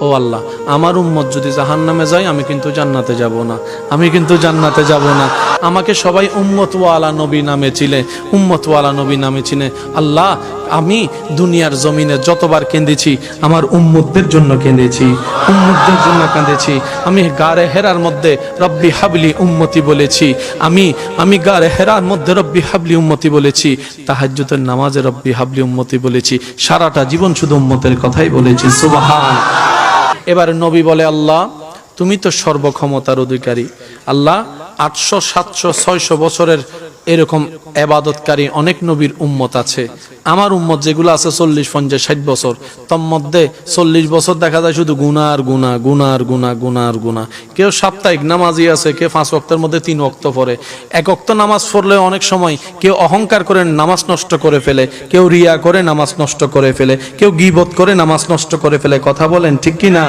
ও আল্লাহ, আমার উম্মত যদি জাহান নামে যায়, আমি কিন্তু জান্নাতে যাব না। আমি কিন্তু জান্নাতে যাব না। আমাকে সবাই উম্মতওয়ালা নবী নামে চিনে, উম্মতওয়ালা নবী নামে চিনে। আল্লাহ, আমি দুনিয়ার জমিনে যতবার কেঁদেছি, আমার উম্মতদের জন্য কেঁদেছি, উম্মতদের জন্য কাঁদেছি। আমি গারে হেরার মধ্যে রব্বি হাবলি উম্মতি বলেছি। আমি আমি গারে হেরার মধ্যে রব্বি হাবলি উম্মতি বলেছি। তাহাজ্জুদের নামাজে রব্বি হাবলি উম্মতি বলেছি। সারাটা জীবন শুধু উম্মতের কথাই বলেছি। সুবহান। এবার নবী বলে আল্লাহ তুমি তো সর্বক্ষমতার অধিকারী। আল্লাহ আটশো সাতশো ছয়শো বছরের এরকম এবাদতকারী অনেক নবীর উম্মত আছে। আমার উম্মত যেগুলো আছে চল্লিশ, পঞ্চাশ, ষাট বছর, তোর মধ্যে চল্লিশ বছর দেখা যায় শুধু গুনার গুণা গুনার গুণা গুনার গুণা কেউ সাপ্তাহিক নামাজি আছে, কেউ পাঁচ অক্তের মধ্যে তিন অক্ত পড়ে। এক অক্ত নামাজ পড়লে অনেক সময় কেউ অহংকার করে নামাজ নষ্ট করে ফেলে, কেউ রিয়া করে নামাজ নষ্ট করে ফেলে, কেউ গিবত করে নামাজ নষ্ট করে ফেলে। কথা বলেন ঠিক কি না?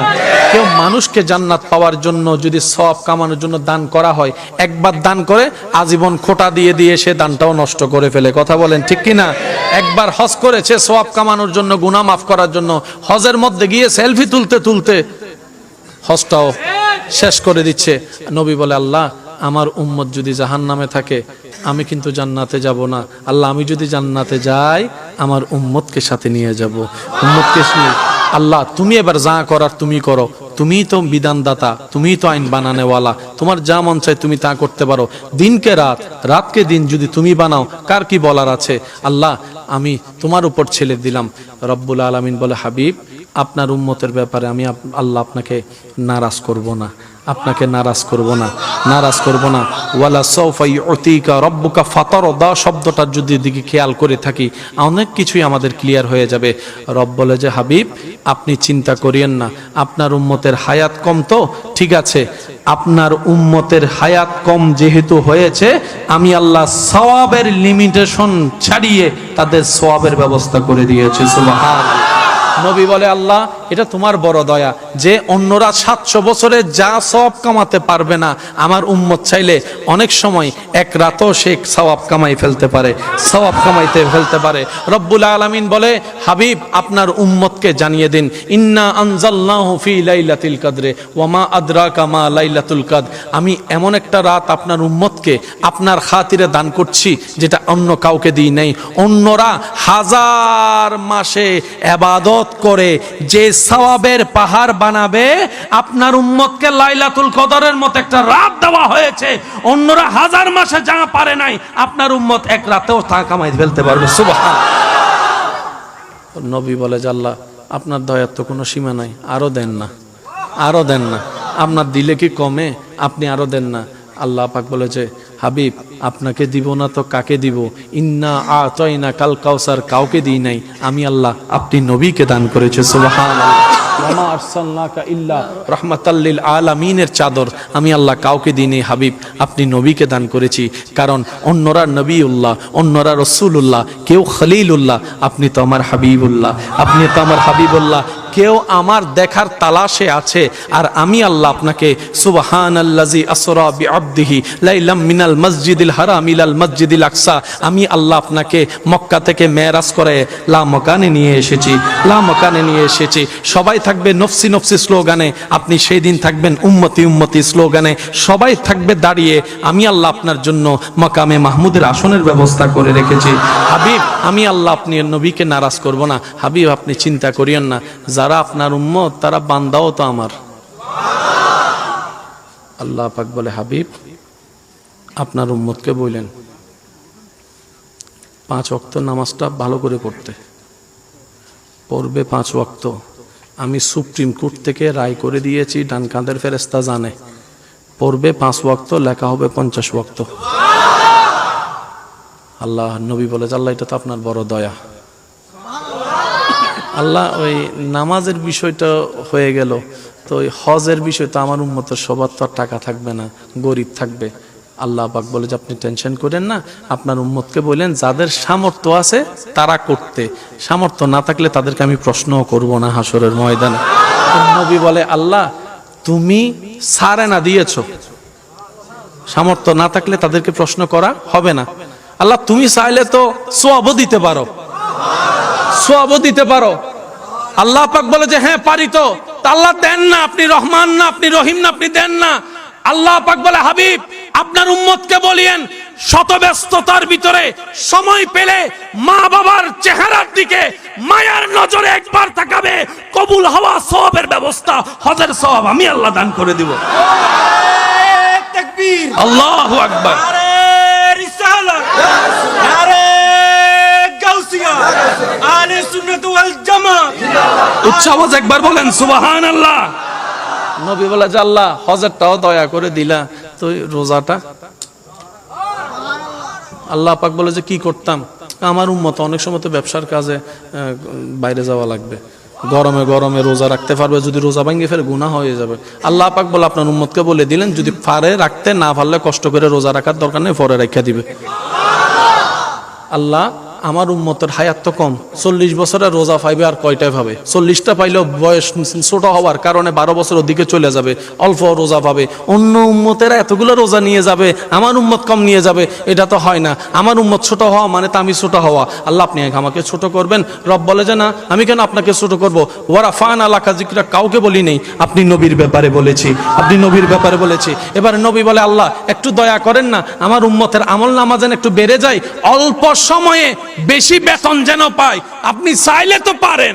কেউ মানুষকে জান্নাত পাওয়ার জন্য যদি সব কামানোর জন্য দান করা হয়, একবার দান করে আজীবন খোটা দিয়ে দিয়ে সে দানটাও নষ্ট করে ফেলে। কথা বলেন, ঠিক কিনা? একবার হজ করেছে, সোয়াব কামানোর জন্য, গুনাহ মাফ করার জন্য, হজের মধ্যে গিয়ে সেলফি তুলতে তুলতে হজটাও শেষ করে দিচ্ছে। নবী বলে, আল্লাহ, আমার উম্মত যদি জাহান নামে থাকে, আমি কিন্তু জান্নাতে যাব না। আল্লাহ, আমি যদি জান্নাতে যাই, আমার উম্মতকে সাথে নিয়ে যাব। উম্মতকে আল্লাহ, তুমি এবার যা করার তুমি করো। তুমিই তো বিধানদাতা, তুমিই তো আইন বানানেওয়ালা, তোমার যা মন চায় তুমি তা করতে পারো। দিনকে রাত, রাতকে দিন যদি তুমি বানাও, কার কি বলার আছে? আল্লাহ, আমি তোমার উপর ছেলে দিলাম। রব্বুল আলমিন বলে, হাবিব, আপনার উম্মতের ব্যাপারে আমি আল্লাহ আপনাকে নারাজ করব না। আপনাকে নারাজ করব না, নারাজ করব না। ওয়ালা সৌফাই অতিকা রব্বুকা ফাতর দা শব্দটার যদি দিকে খেয়াল করে থাকি, অনেক কিছুই আমাদের ক্লিয়ার হয়ে যাবে। রব বলে যে, হাবিব, আপনি চিন্তা করিয়েন না, আপনার উম্মতের হায়াত কম তো? ঠিক আছে, আপনার উম্মতের হায়াত কম যেহেতু হয়েছে, আমি আল্লাহ সওয়াবের লিমিটেশন ছাড়িয়ে তাদের সওয়াবের ব্যবস্থা করে দিয়েছি, সুবহানাল্লাহ। নবী বলে, আল্লাহ, এটা তোমার বড় দয়া যে অন্যরা সাতশো বছরে যা সব কামাতে পারবে না, আমার উম্মত চাইলে অনেক সময় এক রাতও সে সওয়াব কামাই ফেলতে পারে, সওয়াব কামাইতে ফেলতে পারে। রব্বুল আলমিন বলে হাবিব, আপনার উম্মতকে জানিয়ে দিন, ইন্না আনজালনাহু ফি লাইলাতুল কদরে ওয়ামা আদরাকা মা লাইলাতুল কদ আমি এমন একটা রাত আপনার উম্মতকে আপনার খাতিরে দান করছি, যেটা অন্য কাউকে দিই নাই। অন্যরা হাজার মাসে এবাদত করে, যে সওয়াবের পাহাড় বানাবে, আপনার উম্মতকে লাইলাতুল কদরের মতো একটা রাত দেওয়া হয়েছে। অন্যরা হাজার মাসে যা পারে নাই, আপনার উম্মত এক রাতেও তা কামাই ফেলতে পারবে। সুবহান নবী বলে যে আল্লাহ, আপনার দয়ার তো কোনো সীমা নাই আরও দেন না আরও দেন না। আপনার দিলে কি কমে? আপনি আরও দেন না। আল্লাহ পাক বলেছে হাবিব, আপনাকে দিব না তো কাকে দিব? ইন্না আতয়না কাল কাউসার, কাউকে দিই নাই। আমি আল্লাহ, আপনি নবীকে দান করেছে, সুবহানাল্লাহ। রাহমাতাল্লিল আলামিনের চাদর। আমি আল্লাহ কাউকে দিনে হাবিব। আপনি নবীকে দান করেছি। কারণ অন্যরা নবী উল্লাহ অন্যরা রসুল উল্লাহ কেউ খলিল উল্লাহ আপনি তো আমার হাবিবুল্লাহ। আপনি তো আমার হাবিবুল্লাহ। কেউ আমার দেখার তালাশে আছে, আর আমি আল্লাহ আপনাকে সুবহান আল্লাজি আসরা বি আবদিহি লাইলাম মিনাল মসজিদিল হারাম ইলাল মসজিদিল আকসা। আমি আল্লাহ আপনাকে মক্কা থেকে মেরাজ করে লা মকানে নিয়ে এসেছি, লা মকানে নিয়ে এসেছি। সবাই থাকবে নফসি নফসি স্লোগানে, আপনি সেই দিন থাকবেন উম্মতি উম্মতি স্লোগানে। সবাই থাকবে দাঁড়িয়ে, আমি আল্লাহ আপনার জন্য মকামে মাহমুদের আসনের ব্যবস্থা করে রেখেছি। হাবিব, আমি আল্লাহ আপনি নবীকে নারাজ করব না। হাবিব, আপনি চিন্তা করিয়েন না। যারা আপনার উম্মত, তারা বান্দাও তো আমার। আল্লাহ পাক বলে, হাবিব, আপনার উম্মতকে বললেন পাঁচ ওয়াক্ত নামাজটা ভালো করে পড়তে। পড়বে পাঁচ ওয়াক্ত। আমি সুপ্রিম কোর্ট থেকে রায় করে দিয়েছি ডান কাঁধের ফেরেস্তা জানে। পড়বে পাঁচ ওয়াক্ত, লেখা হবে পঞ্চাশ ওয়াক্ত। আল্লাহ নবী বলে আল্লাহ, এটা তো আপনার বড় দয়া। আল্লাহ ওই নামাজের বিষয়টা হয়ে গেল। তো ওই হজের বিষয় তো আমার উন্মতের সবার তো আর টাকা থাকবে না, গরিব থাকবে। আল্লাহ পাক বলে যে, আপনি টেনশন করেন না, আপনার উম্মতকে বললেন, যাদের সামর্থ্য আছে তারা করতে। সামর্থ্য না থাকলে তাদেরকে আমি প্রশ্নও করব না হাসরের ময়দানে। নবী বলে, আল্লাহ, তুমি সারে না দিয়েছ। সামর্থ্য না থাকলে তাদেরকে প্রশ্ন করা হবে না। আল্লাহ, তুমি চাইলে তো সোয়াবও দিতে পারো। সোয়াবও দিতে পারো। আল্লাহ পাক বলে যে হ্যাঁ পারি তো। আল্লাহ দেন না আপনি রহমান না আপনি রহিম না আপনি দেন না। আল্লাহ পাক বলে হাবিব আপনার উম্মতকে বলিয়েন শত ব্যস্ততার ভিতরে সময় পেলে মা বাবার চেহারার দিকে মায়ার নজরে একবার তাকাবে। কবুল হওয়া সওয়াবের ব্যবস্থা হজের সওয়াব আমি আল্লাহ দান করে দিব। আল্লাহু আকবার আরে রিসালাত আরে গাউসিয়া আলে সুন্নাত ওয়াল জামাত। উচ্চ আওয়াজ একবার বলেন সুবহানাল্লাহ। নবী বলে যে আল্লাহ হজরটাও দয়া করে দিলা তো রোজাটা? আল্লাহ পাক বলে যে কি করতাম? আমার উম্মত অনেক সময় তো ব্যবসার কাজে বাইরে যাওয়া লাগবে। গরমে গরমে রোজা রাখতে পারবে যদি রোজা ভাঙ্গে ফের গুনাহ হয়ে যাবে। আল্লাহ পাক বলে আপনার উম্মতকে বলে দিলেন যদি পারে রাখতে না পারলে কষ্ট করে রোজা রাখার দরকার নেই পরে রেখে দিবে। আল্লাহ আমার উন্মতের হায়াত তো কম। চল্লিশ বছরের রোজা পাইবে আর কয়টায় পাবে? চল্লিশটা পাইলেও বয়স ছোট হওয়ার কারণে বারো বছর ওদিকে চলে যাবে, অল্প রোজা পাবে। অন্য উম্মতেরা এতগুলো রোজা নিয়ে যাবে, আমার উম্মত কম নিয়ে যাবে, এটা তো হয় না। আমার উম্মত ছোট হওয়া মানে তো আমি ছোট হওয়া। আল্লাহ আপনি আমাকে ছোট করবেন। রব বলে যে, না, আমি কেন আপনাকে ছোট করব? ওরা ফান আলাকা জিকরা কাউকে বলি নেই। আপনি নবীর ব্যাপারে বলেছি, আপনি নবীর ব্যাপারে বলেছি। এবারে নবী বলে, আল্লাহ, একটু দয়া করেন না, আমার উম্মতের আমল নামা যেন একটু বেড়ে যায়, অল্প সময়ে বেশি বেতন যেন পায় আপনি চাইলে তো পারেন,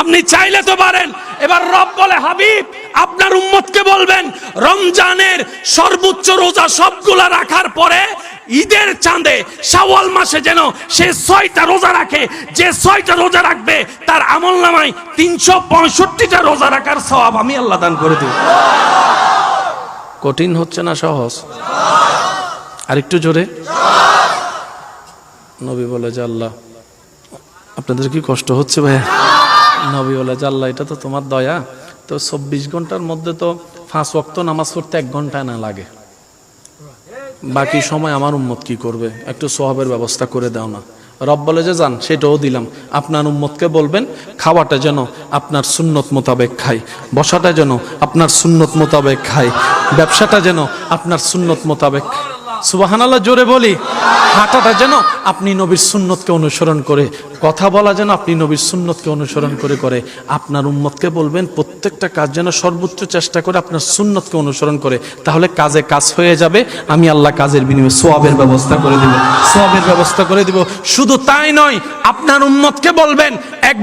আপনি চাইলে তো পারেন। এবার রব বলে, হাবিব, আপনার উম্মতকে বলবেন, রমজানের সর্বোচ্চ রোজা সবগুলা রাখার পরে ঈদের চাঁদে শাওয়াল মাসে যেন সে ছয়টা রোজা রাখে। যে ছয়টা রোজা রাখবে, তার আমল নামায় তিনশো পঁয়ষট্টিটা রোজা রাখার সওয়াব আমি আল্লাহ দান করে দিব। কঠিন হচ্ছে না, সহজ? আরেকটু জোরে? নবী বলে যে আল্লাহ, আপনাদের কি কষ্ট হচ্ছে ভাইয়া? নবী বলে যে আল্লাহ, এটা তো তোমার দয়া। তো চব্বিশ ঘণ্টার মধ্যে তো পাঁচ ওয়াক্ত নামাজ পড়তে এক ঘণ্টা না লাগে। বাকি সময় আমার উম্মত কি করবে? একটু সোহাবের ব্যবস্থা করে দাও না। রব বলে যে, যান, সেটাও দিলাম। আপনার উম্মতকে বলবেন, খাওয়াটা যেন আপনার সুন্নত মোতাবেক খাই বসাটা যেন আপনার সুন্নত মোতাবেক খাই ব্যবসাটা যেন আপনার সুন্নত মোতাবেক সুবাহানাল্লাহ, জোরে বলি। হাঁটাটা যেন আপনি নবীর সুন্নতকে অনুসরণ করে, কথা বলা যেন আপনি নবীর সুন্নতকে অনুসরণ করে করে, আপনার উম্মতকে বলবেন, প্রত্যেকটা কাজ যেন সর্বোচ্চ চেষ্টা করে আপনার সুন্নতকে অনুসরণ করে। তাহলে কাজে কাজ হয়ে যাবে, আমি আল্লাহ কাজের বিনিময়ে সোয়াবের ব্যবস্থা করে দিব। সোয়াবের ব্যবস্থা করে দিব। শুধু তাই নয়, আপনার উম্মতকে বলবেন, এক